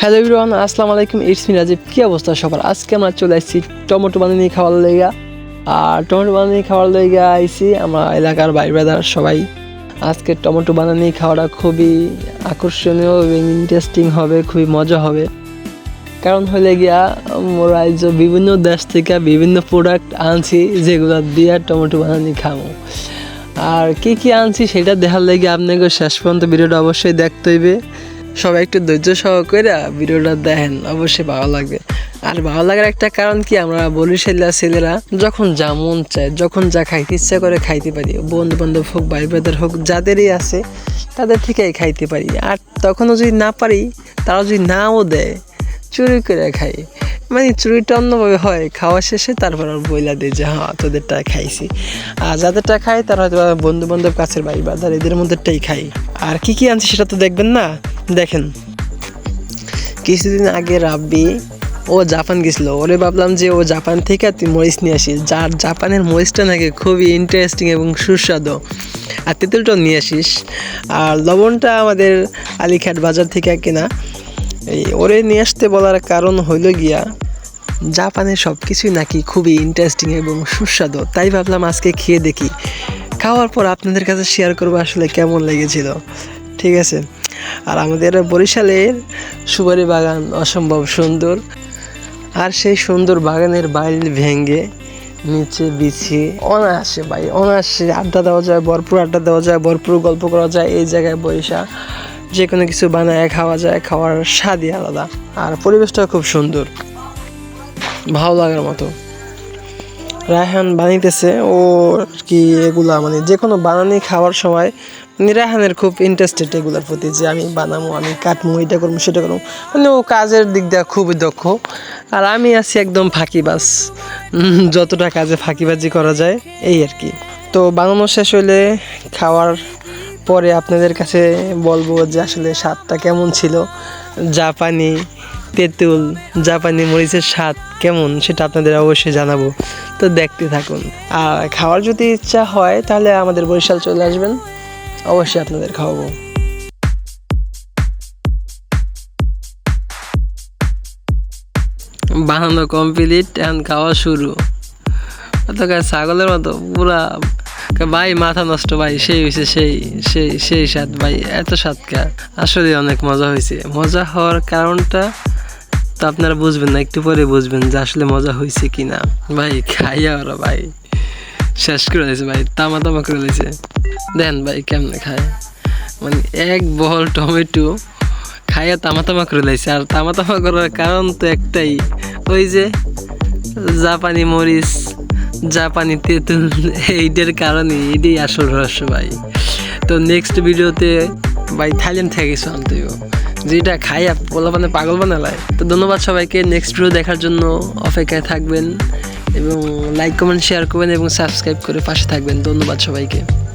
Hello Ibran আসসালামু আলাইকুম it's me Rajib কী অবস্থা সবার? আজকে আমরা চলে আসছি টমেটো বানিয়ে নিয়ে খাওয়ার লেগা। আর টমেটো বানিয়ে খাওয়ার লেগা আইছি আমরা এলাকার ভাই ব্রাদার সবাই। আজকে টমেটো বানানি খাওয়াটা খুবই আকর্ষণীয় এবং ইন্টারেস্টিং হবে, খুবই মজা হবে। কারণ হলে গিয়া মোরা যে বিভিন্ন দেশ থেকে বিভিন্ন প্রোডাক্ট আনছি, যেগুলো দিয়ে টমেটো বানানি খাব আর কি কি আনছি সেটা দেখার লেগে আপনাকে শেষ পর্যন্ত ভিডিওটা অবশ্যই দেখতে হইবে। সবাই একটু ধৈর্য সহ করে ভিডিওটা দেখেন, অবশ্যই ভালো লাগবে। আর ভালো লাগার একটা কারণ কি, আমরা বরিশালিয়া ছেলেরা যখন যা মন চায়, যখন যা খাইতে ইচ্ছা করে খাইতে পারি। বন্ধু বান্ধব হোক ভাই ব্রাদার হোক, যাদেরই আছে, তাদের থেকেই খাইতে পারি। আর তখনও যদি না পারি তারা যদি নাও দেয়, চুরি করে খাই। মানে চুরিটা অন্যভাবে হয়, খাওয়া শেষে তারপর আর বইলা দিই যে হ্যাঁ তোদেরটা খাইছি। আর যাদেরটা খাই তারা হয়তো বন্ধু বান্ধব কাছের ভাই বাদার এদের মধ্যেটাই খাই আর কি কি আনছি সেটা তো দেখবেন না। দেখেন। কিছুদিন আগে রাব্বি ও জাপান গেছিল। ওরে ভাবলাম যে ও জাপান থেকে তুই মরিচ নিয়ে আসিস। যার জাপানের মরিচটা নাকি খুবই ইন্টারেস্টিং এবং সুস্বাদু। আর তেঁতুলটাও নিয়ে আসিস। আর লবণটা আমাদের আলিঘাট বাজার থেকে কেনা। এই ওরে নিয়ে আসতে বলার কারণ হইল গিয়া জাপানের সব কিছুই নাকি খুবই ইন্টারেস্টিং এবং সুস্বাদু। তাই ভাবলাম আজকে খেয়ে দেখি। খাওয়ার পর আপনাদের কাছে শেয়ার করব আসলে কেমন লেগেছিল। ঠিক আছে? আর আমাদের বরিশালের সুপারি বাগান অসম্ভব সুন্দর। আর সেই সুন্দর বাগানের বাইল ভেঙে নিচে বিছিয়ে অনায়াসে ভাই, অনায়াসে আড্ডা দেওয়া যায়, ভরপুর আড্ডা দেওয়া যায়, ভরপুর গল্প করা যায়, এই জায়গায় বৈশা যে কোনো কিছু বানায়, খাওয়া যায়, খাওয়ার স্বাদই আলাদা। আর পরিবেশটা খুব সুন্দর। ভালো লাগার মতো। রায়হান বানাইতেছে ও কি এগুলা মানে যে কোনো বানানি খাওয়ার সময় রায়হানের খুব ইন্টারেস্টেড এগুলোর প্রতি যে আমি বানাবো আমি কাটবো এটা করব সেটা করব মানে ও কাজের দিক দিয়ে খুবই দক্ষ। আর আমি আছি একদম ফাঁকিবাজ। যতটা কাজে ফাঁকিবাজি করা যায়, এই আর কি। তো বানানো শেষ হলে খাওয়ার পরে আপনাদের কাছে বলব যে আসলে স্বাদটা কেমন ছিল? জাপানি তেঁতুল, জাপানি মরিচের স্বাদ কেমন, সেটা আপনাদের অবশ্যই জানাব। তো দেখতে থাকুন। আর খাওয়ার যদি ইচ্ছা হয়, তাহলে আমাদের বরিশাল চলে আসবেন। অবশ্যই আপনাদের খাওয়াবো। বানানো কমপ্লিট এখন খাওয়া শুরু। অত ছাগলের মতো, পুরা ভাই মাথা নষ্ট ভাই, সেই হয়েছে সেই সেই সেই স্বাদ ভাই, এত স্বাদ কা। আসলে অনেক মজা হয়েছে মজা হওয়ার কারণটা তো আপনারা বুঝবেন না, একটু পরে বুঝবেন যে আসলে মজা হয়েছে কি না ভাই, খাইয়া ওরা ভাই। শেষ করে দিয়েছে ভাই তামা তামা করে দিয়েছে। দেন ভাই কেমনে খায়? মানে এক বহল টমেটো খাইয়া তামা তামা করে দিয়েছে। আর তামা তামা করার কারণ তো একটাই, ওই যে জাপানি মরিচ, জাপানি তেঁতুল, এইটার কারণে এটাই আসল রহস্য ভাই। তো নেক্সট ভিডিওতে ভাই থাইল্যান্ড থেকে আনতে হইব। যেটা খাইয়া পোলা মানে পাগল বানালায়। তো ধন্যবাদ সবাইকে নেক্সট ভিডিও দেখার জন্য অপেক্ষায় থাকবেন। এবং লাইক কমেন্ট শেয়ার করবেন এবং সাবস্ক্রাইব করে পাশে থাকবেন। ধন্যবাদ সবাইকে।